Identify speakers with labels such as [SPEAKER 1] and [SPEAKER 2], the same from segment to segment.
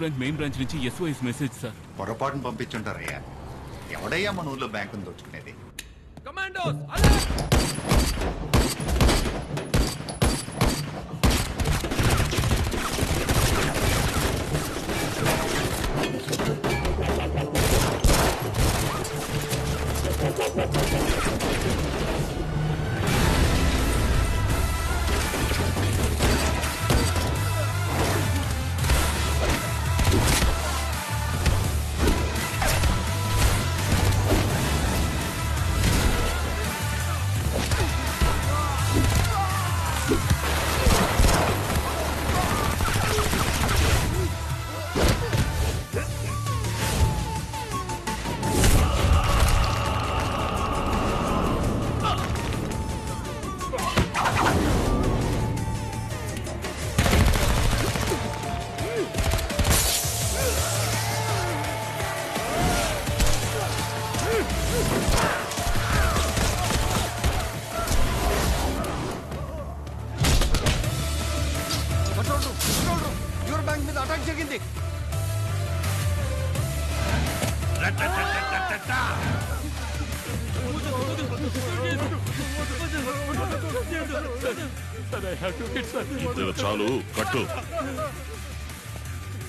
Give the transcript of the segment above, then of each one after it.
[SPEAKER 1] Branch main branch నుంచి SOS message sir
[SPEAKER 2] పొరపాటును పంపించుంటారయ్యా. ఎవడయ్యా మన ఊళ్ళో బ్యాంకును దోచుకునేది?
[SPEAKER 1] కమాండోస్
[SPEAKER 3] చాలు కట్టు.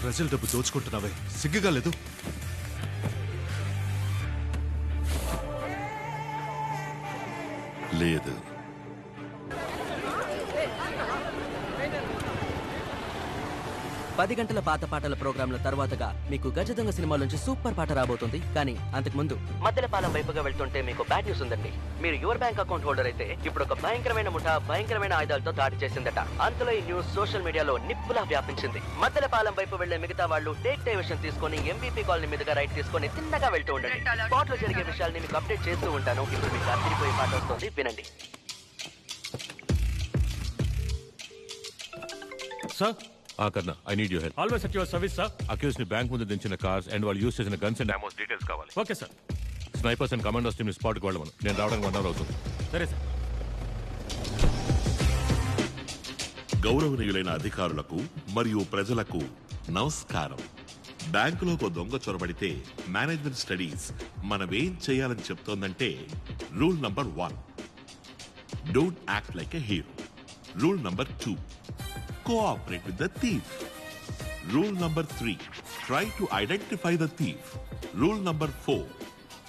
[SPEAKER 4] ప్రజల డబ్బు దోచుకుంటున్నావే. సిగ్గుగా లేదు.
[SPEAKER 3] లేదు.
[SPEAKER 5] పది గంటల పాత పాటల ప్రోగ్రాంల తర్వాతగా మీకు గజదొంగ సినిమా నుంచి సూపర్ పాట రాబోతుంది. కానీ అంతకు ముందు మద్దెలపాలెం వైపుగా వెళ్తుంటే మీకు బ్యాడ్ న్యూస్ ఉందండి. మీరు యువర్ బ్యాంక్ అకౌంట్ హోల్డర్ అయితే ఇప్పుడు ఒక భయంకరమైన ముఠా భయంకరమైన ఆయుధాలతో దాడి చేసిందట. అంతలో ఈ న్యూస్ సోషల్ మీడియాలో నిప్పులా వ్యాపించింది. మద్దెలపాలెం వైపు వెళ్ళే మిగతా వాళ్ళు టేక్ డైవర్షన్ తీసుకొని ఎంబీపీ కాలనీ మీదుగా రైట్ తీసుకొని తిన్నగా వెళ్తూ ఉండండి. స్పాట్లో జరిగే విషయాల్ని మీకు అప్డేట్ చేస్తూ ఉంటాను. ఇప్పుడు మీకు అదిరిపోయే పాట వస్తుంది. వినండి.
[SPEAKER 6] సార్
[SPEAKER 3] ఆ కన్నా I need you help
[SPEAKER 6] always at your service sir
[SPEAKER 3] అక్యూస్ని bank ముందు దించిన కార్స్ అండ్ వాళ్ళు యూస్ చేసిన గన్స్ అండ్ అమౌంట్ డీటెయిల్స్ కావాలి.
[SPEAKER 6] Okay sir
[SPEAKER 3] snipers and commanders team స్పాట్కి వెళ్ళమను. నేను రావడానికి వన్ అవర్ అవుతుంది.
[SPEAKER 6] సరే సార్
[SPEAKER 3] గౌరవనీయులైన అధికారులకు మరియు ప్రజలకు నమస్కారం. బ్యాంకులోకి ఓ దొంగ చొరబడితే మేనేజ్మెంట్ స్టడీస్ మనమేం చేయాలని చెప్తోందంటే rule number one don't act like a hero rule number two cooperate with the thief rule number three try to identify the thief rule number four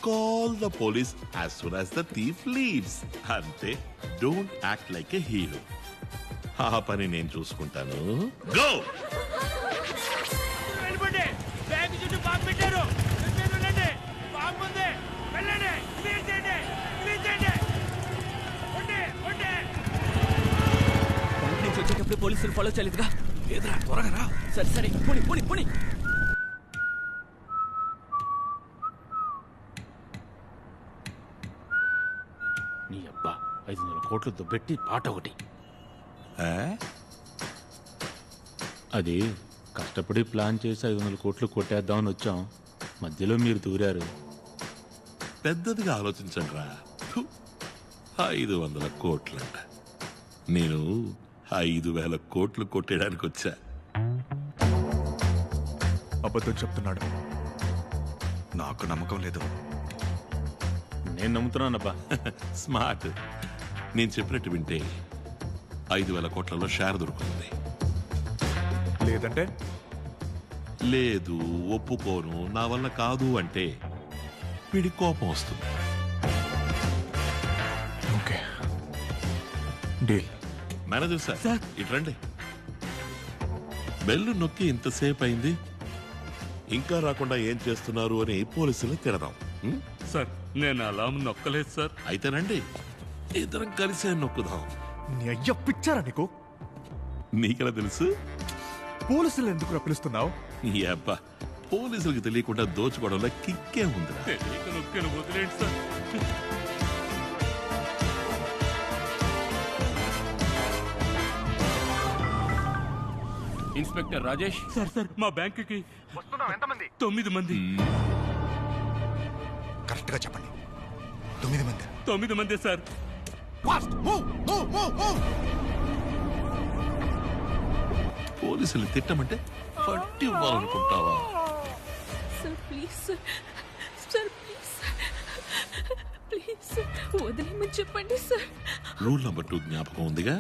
[SPEAKER 3] call the police as soon as the thief leaves అంతే don't act like a hero ఆ పని నేను చూసుకుంటాను. Go
[SPEAKER 5] పోలీసులు follow చేయలేదుగా. లేదురా త్వరగా రా. సరే సరే. పుని పుని పుని.
[SPEAKER 6] నీ అబ్బా ఐదు వందల కోట్లు దుబ్బెట్టి పాట ఒకటి. అది కష్టపడి ప్లాన్ చేసి ఐదు వందల కోట్లు కొట్టేద్దామని వచ్చాం. మధ్యలో మీరు దూరారు.
[SPEAKER 3] పెద్దదిగా ఆలోచించండి రా. ఐదు వందల కోట్లంట. నేను ఐదు వేల కోట్లు కొట్టేయడానికి వచ్చా.
[SPEAKER 4] అబద్ధం చెప్తున్నాడు. నాకు నమ్మకం లేదు.
[SPEAKER 6] నేను నమ్ముతున్నానబ్బా.
[SPEAKER 3] స్మార్ట్. నేను చెప్పినట్టు వింటే ఐదు వేల కోట్లలో షేర్ దొరుకుతుంది.
[SPEAKER 4] లేదంటే?
[SPEAKER 3] లేదు ఒప్పుకోను నా వల్ల కాదు అంటే వీడి కోపం వస్తుంది.
[SPEAKER 4] ఓకే. డీల్.
[SPEAKER 3] మేనేజర్ సార్ ఇట్రండి బెల్లు నొక్కి ఇంతసేపు అయింది ఇంకా రాకుండా ఏం చేస్తున్నారు అని పోలీసులు తిడదాం. ఉం?
[SPEAKER 1] సార్ నేను అలా నొక్కలేదు సార్.
[SPEAKER 3] అయితేనండి ఇద్దరం కలిసే నొక్కుదాం.
[SPEAKER 4] నీ అయ్య పిచ్చారా నీకు?
[SPEAKER 3] నీకెలా తెలుసు?
[SPEAKER 4] పోలీసులు ఎందుకు పిలుస్తున్నావు?
[SPEAKER 3] ఈ అబ్బా పోలీసులకు తెలియకుండా దోచుకోవడంలో కిక్కే ఉందిరా.
[SPEAKER 1] తెలియక నొక్కాను వదిలేండి sir. Inspector Rajesh? Sir sir. మా బ్యాంకుకి తొమ్మిది మంది.
[SPEAKER 4] కరెక్ట్గా చెప్పండి. తొమ్మిది మంది.
[SPEAKER 1] తొమ్మిది మంది సార్.
[SPEAKER 3] పోలీసులు తిట్టమంటే పట్టి ఇవ్వాలనుకుంటావా?
[SPEAKER 7] Sir please sir. Sir please please sir. వదిలేమని చెప్పండి సార్.
[SPEAKER 3] రూల్ నెంబర్ టూ జ్ఞాపకం ఉందిగా?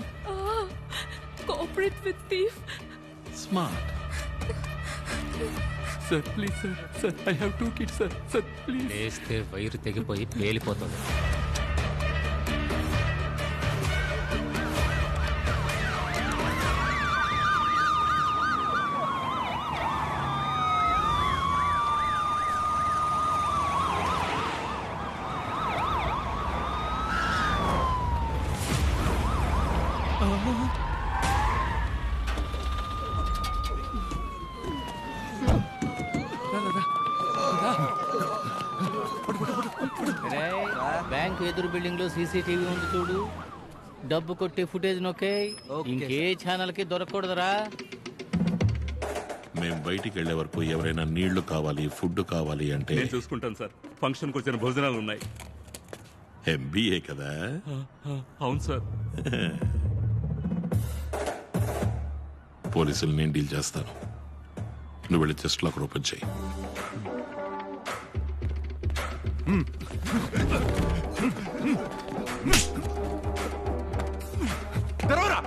[SPEAKER 7] Cooperate with thief.
[SPEAKER 3] Smart
[SPEAKER 1] sir please sir sir I have two kids sir sir please
[SPEAKER 8] వేస్తే వైరు తెగిపోయి పేలిపోతుంది. బ్యాంక్ ఎదురు బిల్డింగ్లో సీసీటీవీ ఉంది చూడు. డబ్బు కొట్టే ఫుటేజ్ నొక్కే.
[SPEAKER 5] ఓకే,
[SPEAKER 8] ఇంకే ఛానల్కి దొరకకూడదురా.
[SPEAKER 3] మేం బయటికి వెళ్ళే వరకు ఎవరైనా నీళ్ళు కావాలి ఫుడ్ కావాలి అంటే
[SPEAKER 1] నేను చూసుకుంటాను సార్. ఫంక్షన్కి వచ్చిన భోజనాలు ఉన్నాయి.
[SPEAKER 3] ఎంబీఏ కదా?
[SPEAKER 1] అవును సార్.
[SPEAKER 3] పోలీసులు నేను డీల్ చేస్తాను. నువ్వు వెళ్ళి చెస్ట్ లాక్ ఓపెన్ చేయి.
[SPEAKER 4] తెరవరా!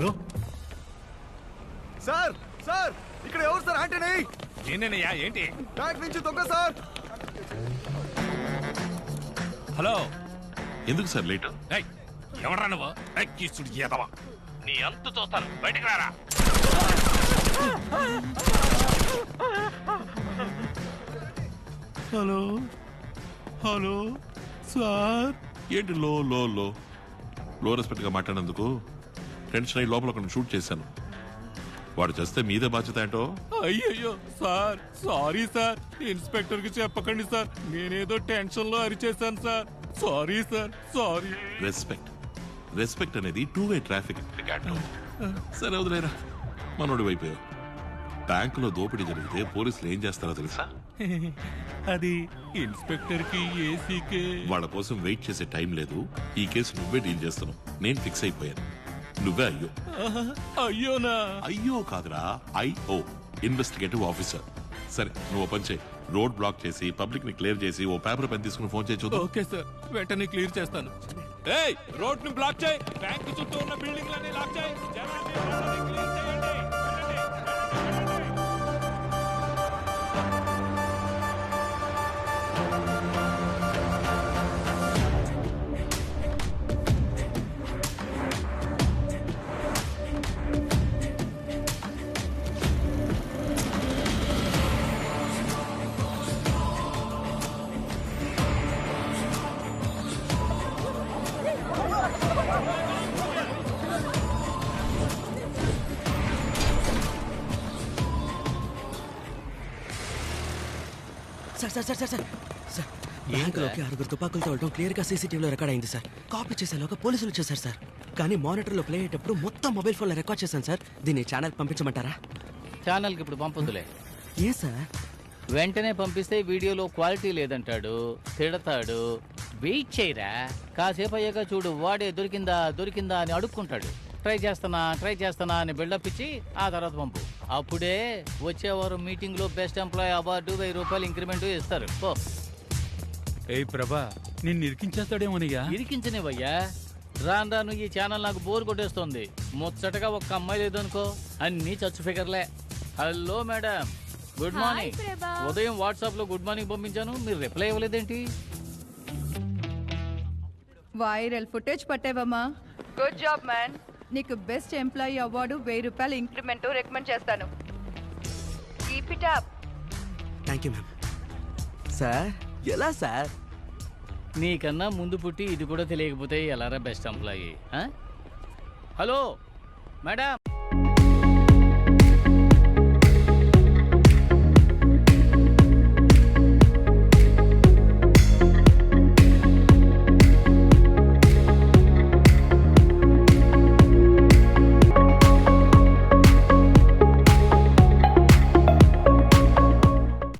[SPEAKER 4] హలో? సార్ సార్ ఇక్కడ ఎవరు సార్? ఆంటనీ?
[SPEAKER 6] ఏంటన్నయ్యా ఏంటి?
[SPEAKER 4] బ్యాంక్ నుంచి దొంగ సార్.
[SPEAKER 6] హలో?
[SPEAKER 3] ఎందుకు సార్ లేట్?
[SPEAKER 6] ఏయ్, ఎవడ్రా నువ్వు? ఏయ్, నీ అంతు చూస్తాను బయటకు రారా?
[SPEAKER 3] హలో? హలో? సార్? ఏంటి లో లో లో? లో రెస్పెక్ట్గా మాట్లాడినందుకు? టెన్షన్ అయ్యి లోపల ఒకరిని షూట్ చేశాను. వాడు చేస్తే మీదే బాధ్యత ఏంటో?
[SPEAKER 1] అయ్యయ్యో సార్ సారీ సార్. ఇన్స్పెక్టర్కి చెప్పకండి సార్. నేనేదో టెన్షన్లో అరిచేశాను sir. Sorry sir sorry.
[SPEAKER 3] Respect. Respect అనేది టూ వే ట్రాఫిక్ సరే వదిలేరా. మనోడి వైపు. బ్యాంకులో దోపిడీ జరిగితే పోలీసులు ఏం చేస్తారో తెలుసా?
[SPEAKER 1] అది ఇన్స్పెక్టర్కి ఏసీకే.
[SPEAKER 3] వాళ్ళ కోసం వెయిట్ చేసే టైం లేదు. ఈ కేసు నువ్వే డీల్ చేస్తున్నావు. నేను ఫిక్స్ అయిపోయాను. నువ్వే అయ్యో
[SPEAKER 1] అయ్యోనా.
[SPEAKER 3] అయ్యో కాదురా ఐఓ ఇన్వెస్టిగేటివ్ ఆఫీసర్. సరే నువ్వు ఓపెన్ చేయి. రోడ్ బ్లాక్ చేసి పబ్లిక్ని క్లియర్ చేసి ఓ పేపర్ పెన్ తీసుకుని ఫోన్ చేయి చూద్దాం.
[SPEAKER 1] ఓకే సార్ వెంటనే క్లియర్ చేస్తాను. ఏయ్ రోడ్ని బ్లాక్ చేయి. బ్యాంక్ చుట్టూ ఉన్న బిల్డింగ్ లన్నీ లాక్ చేయి.
[SPEAKER 5] Sir sir sir sir sir. Sir బ్యాంకులోకి ఆరుగురు తుపాకులతో వెళ్ళడం క్లియర్గా సీసీటీవీలో రికార్డ్ అయింది సార్. కాపీ చేసేలోగా పోలీసులు వచ్చేసారు సార్. కానీ మానిటర్లో ప్లే అయ్యేటప్పుడు మొత్తం మొబైల్ ఫోన్లో రికార్డ్ చేశాను సార్. దీన్ని ఛానల్ పంపించమంటారా?
[SPEAKER 8] ఛానల్కి ఇప్పుడు పంపొద్దులే.
[SPEAKER 5] ఏ సార్?
[SPEAKER 8] వెంటనే పంపిస్తే వీడియోలో క్వాలిటీ లేదంటాడు తిడతాడు. వెయిట్ చేయరా? కాసేపు అయ్యాక చూడు వాడే దొరికిందా దొరికిందా అని అడుక్కుంటాడు. ట్రై చేస్తానా ట్రై చేస్తానా అని బిల్డప్ ఇచ్చి ఆ తర్వాత పంపు. అప్పుడే వచ్చే వారం మీటింగ్లో బెస్ట్ ఎంప్లాయీ అవార్డు వెయ్యి రూపాయలు ఇంక్రిమెంట్ ఇస్తారు. పో.
[SPEAKER 1] ఏయ్ ప్రభా నిన్ను ఇరికించేస్తాడేమోనయ్యా?
[SPEAKER 8] ఇరికించనివయ్యా రాను రాను ఈ ఛానల్ నాకు బోర్ కొట్టేస్తుంది. ముచ్చటగా ఒక్క అమ్మాయి లేదు అనుకో అన్ని చచ్చు ఫిగర్లే. Hello madam good morning. ఉదయం వాట్సాప్లో గుడ్ మార్నింగ్ పంపించాను మీరు రిప్లై ఇవ్వలేదేంటి?
[SPEAKER 9] Viral footage పట్టావమ్మా. Good job man. నీకు బెస్ట్ ఎంప్లాయీ అవార్డు వెయ్యి రూపాయలు ఇంక్రిమెంట్ రికమెండ్ చేస్తాను. Keep it up
[SPEAKER 10] thank you ma'am
[SPEAKER 11] sir ఎలా సార్
[SPEAKER 8] నీకన్నా ముందు పుట్టి ఇది కూడా తెలియకపోతే ఎలారా బెస్ట్ ఎంప్లాయీ హలో మేడం